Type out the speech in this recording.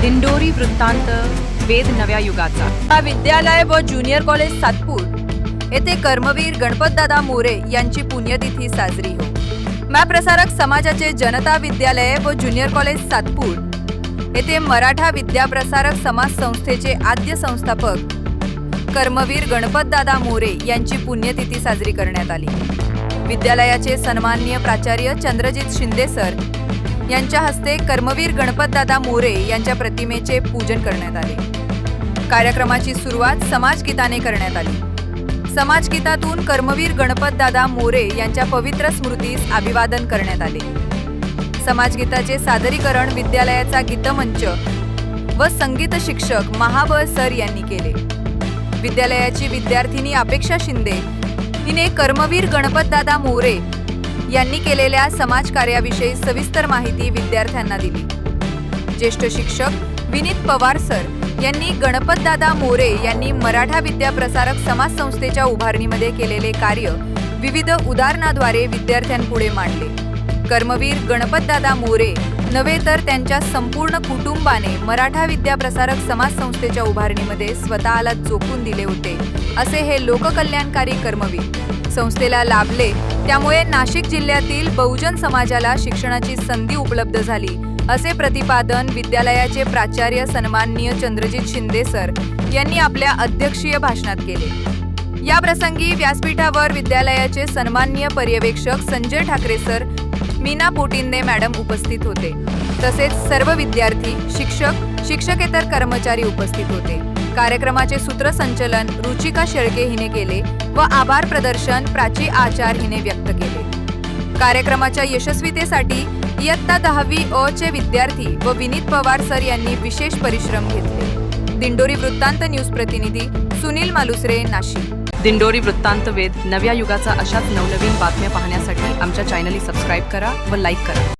दिंडोरी वृत्तांत वेद नव्या युगाचा. हा विद्यालय व ज्युनियर कॉलेज सातपूर. येथे कर्मवीर गणपतदादा मोरे यांची पुण्यतिथी साजरी हो. मॅ प्रसारक समाजाचे जनता विद्यालय व ज्युनियर कॉलेज सातपूर. येथे मराठा विद्याप्रसारक समाज संस्थेचे आद्य संस्थापक कर्मवीर गणपतदादा मोरे यांची पुण्यतिथी साजरी करण्यात आली. विद्यालयाचे सन्माननीय प्राचार्य चंद्रजित शिंदे सर यांच्या हस्ते कर्मवीर गणपतदादा मोरे यांच्या प्रतिमेचे पूजन करण्यात आले. कार्यक्रमाची सुरुवात समाजगीताने करण्यात आली. समाजगीतातून कर्मवीर गणपतदादा मोरे यांच्या पवित्र स्मृतीस अभिवादन करण्यात आले. समाजगीताचे सादरीकरण विद्यालयाचा गीतमंच व संगीत शिक्षक महाबळ सर यांनी केले. विद्यालयाची विद्यार्थिनी अपेक्षा शिंदे हिने कर्मवीर गणपतदादा मोरे यांनी केलेल्या समाजकार्याविषयी सविस्तर माहिती विद्यार्थ्यांना दिली. ज्येष्ठ शिक्षक विनीत पवार सर यांनी गणपतदादा मोरे यांनी मराठा विद्याप्रसारक समाज संस्थेच्या उभारणीमध्ये केलेले कार्य विविध उदाहरणाद्वारे विद्यार्थ्यांपुढे मांडले. कर्मवीर गणपतदादा मोरे नव्हे तर त्यांच्या संपूर्ण कुटुंबाने मराठा विद्याप्रसारक समाज संस्थेच्या उभारणीमध्ये स्वतःला जोखून दिले होते असे हे लोककल्याणकारी कर्मवीर. संस्थेला लाभले त्यामुळे नाशिक जिल्ह्यातील बहुजन समाजाला शिक्षणाची संधी उपलब्ध झाली असे प्रतिपादन विद्यालयाचे प्राचार्य सन्माननीय चंद्रजित शिंदे सर यांनी आपल्या अध्यक्षीय भाषणात केले. या प्रसंगी व्यासपीठावर विद्यालयाचे सन्माननीय पर्यवेक्षक संजय ठाकरे सर मीना पोटिंदे मॅडम उपस्थित होते. तसेच सर्व विद्यार्थी शिक्षक शिक्षकेतर कर्मचारी उपस्थित होते. कार्यक्रमाचे सूत्रसंचलन रुचिका शेळके हिने केले व आभार प्रदर्शन प्राची आचार हिने व्यक्त केले. कार्यक्रमाच्या यशस्वीतेसाठी इयत्ता दहावी अ चे विद्यार्थी व विनीत पवार सर यांनी विशेष परिश्रम घेतले. दिंडोरी वृत्तांत न्यूज प्रतिनिधी सुनील मालुसरे नाशिक. दिंडोरी वृत्तांत वेद नव्या युगाचा अशाच नवनवीन बातम्या पाहण्यासाठी आमच्या चॅनली सबस्क्राईब करा व लाईक करा.